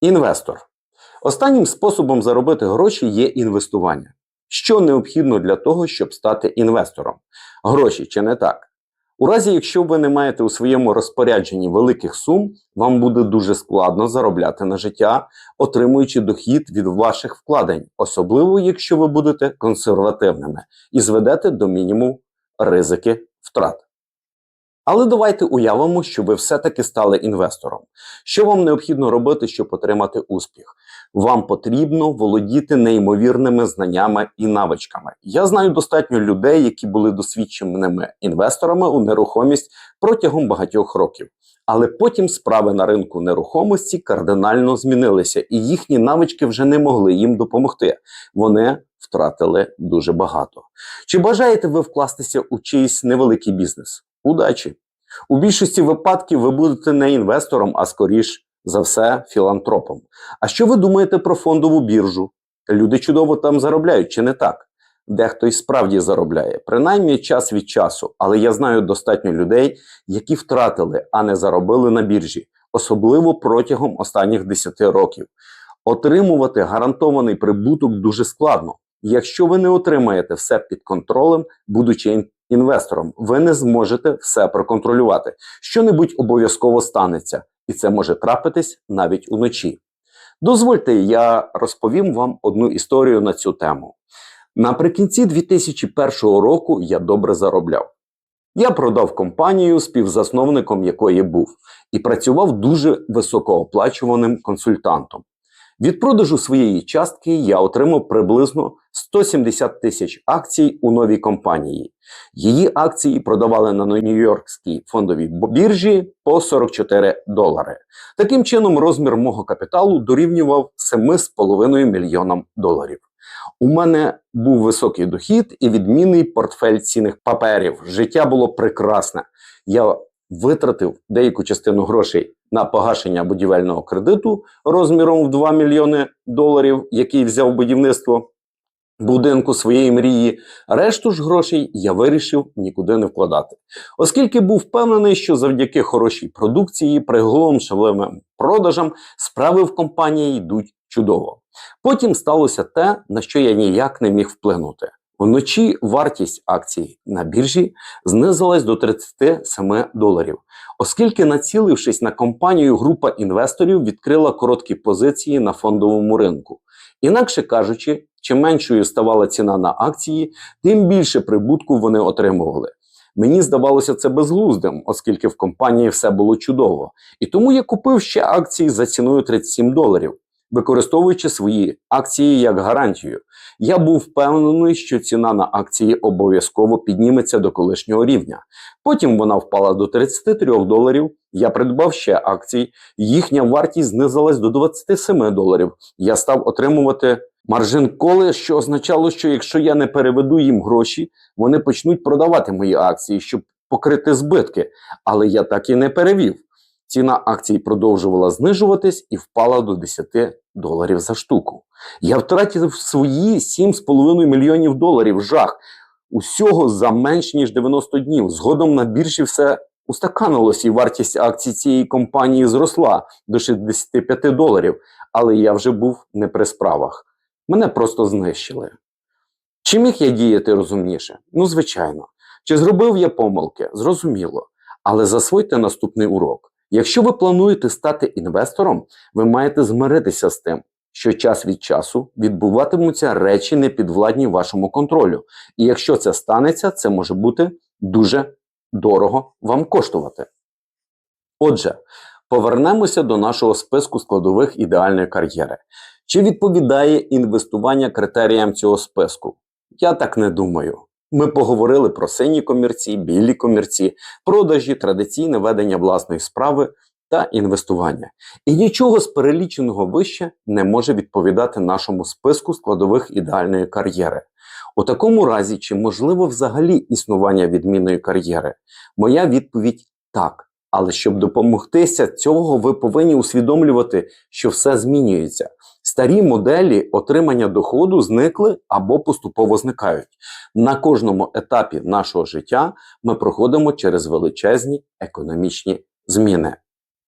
Інвестор. Останнім способом заробити гроші є інвестування. Що необхідно для того, щоб стати інвестором? Гроші чи не так? У разі, якщо ви не маєте у своєму розпорядженні великих сум, вам буде дуже складно заробляти на життя, отримуючи дохід від ваших вкладень, особливо якщо ви будете консервативними і зведете до мінімуму ризики втрат. Але давайте уявимо, що ви все-таки стали інвестором. Що вам необхідно робити, щоб отримати успіх? Вам потрібно володіти неймовірними знаннями і навичками. Я знаю достатньо людей, які були досвідченими інвесторами у нерухомість протягом багатьох років. Але потім справи на ринку нерухомості кардинально змінилися, і їхні навички вже не могли їм допомогти. Вони втратили дуже багато. Чи бажаєте ви вкластися у чийсь невеликий бізнес? Удачі! У більшості випадків ви будете не інвестором, а скоріш за все філантропом. А що ви думаєте про фондову біржу? Люди чудово там заробляють, чи не так? Дехто й справді заробляє, принаймні час від часу, але я знаю достатньо людей, які втратили, а не заробили на біржі, особливо протягом останніх 10 років. Отримувати гарантований прибуток дуже складно. Якщо ви не отримаєте все під контролем, будучи інвестором, ви не зможете все проконтролювати. Що-небудь обов'язково станеться, і це може трапитись навіть уночі. Дозвольте, я розповім вам одну історію на цю тему. Наприкінці 2001 року я добре заробляв. Я продав компанію, співзасновником якої був, і працював дуже високооплачуваним консультантом. Від продажу своєї частки я отримав приблизно 170 тисяч акцій у новій компанії. Її акції продавали на Нью-Йоркській фондовій біржі по 44 долари. Таким чином, розмір мого капіталу дорівнював 7,5 мільйонам доларів. У мене був високий дохід і відмінний портфель цінних паперів. Життя було прекрасне. Я витратив деяку частину грошей на погашення будівельного кредиту розміром в 2 мільйони доларів, який взяв будівництво будинку своєї мрії. Решту ж грошей я вирішив нікуди не вкладати, оскільки був впевнений, що завдяки хорошій продукції, приголомшливим продажам справи в компанії йдуть чудово. Потім сталося те, на що я ніяк не міг вплинути. Вночі вартість акцій на біржі знизилась до 37 доларів, оскільки, націлившись на компанію, група інвесторів відкрила короткі позиції на фондовому ринку. Інакше кажучи, чим меншою ставала ціна на акції, тим більше прибутку вони отримували. Мені здавалося це безглуздим, оскільки в компанії все було чудово. І тому я купив ще акції за ціною 37 доларів використовуючи свої акції як гарантію. Я був впевнений, що ціна на акції обов'язково підніметься до колишнього рівня. Потім вона впала до 33 доларів. Я придбав ще акції, їхня вартість знизилась до 27 доларів. Я став отримувати маржин коли, що означало, що якщо я не переведу їм гроші, вони почнуть продавати мої акції, щоб покрити збитки. Але я так і не перевів. Ціна акцій продовжувала знижуватись і впала до 10 доларів за штуку. Я втратив свої 7,5 мільйонів доларів жах. Усього за менш ніж 90 днів. Згодом на біржі все устаканилося, і вартість акцій цієї компанії зросла до 65 доларів. Але я вже був не при справах. Мене просто знищили. Чи міг я діяти розумніше? Ну, звичайно. Чи зробив я помилки? Зрозуміло. Але засвойте наступний урок. Якщо ви плануєте стати інвестором, ви маєте змиритися з тим, що час від часу відбуватимуться речі непідвладні вашому контролю. І якщо це станеться, це може бути дуже дорого вам коштувати. Отже, повернемося до нашого списку складових ідеальної кар'єри. Чи відповідає інвестування критеріям цього списку? Я так не думаю. Ми поговорили про сині комірці, білі комірці, продажі, традиційне ведення власної справи та інвестування. І нічого з переліченого вище не може відповідати нашому списку складових ідеальної кар'єри. У такому разі, чи можливо взагалі існування відмінної кар'єри? Моя відповідь так. Але щоб допомогтися цього, ви повинні усвідомлювати, що все змінюється. Старі моделі отримання доходу зникли або поступово зникають. На кожному етапі нашого життя ми проходимо через величезні економічні зміни.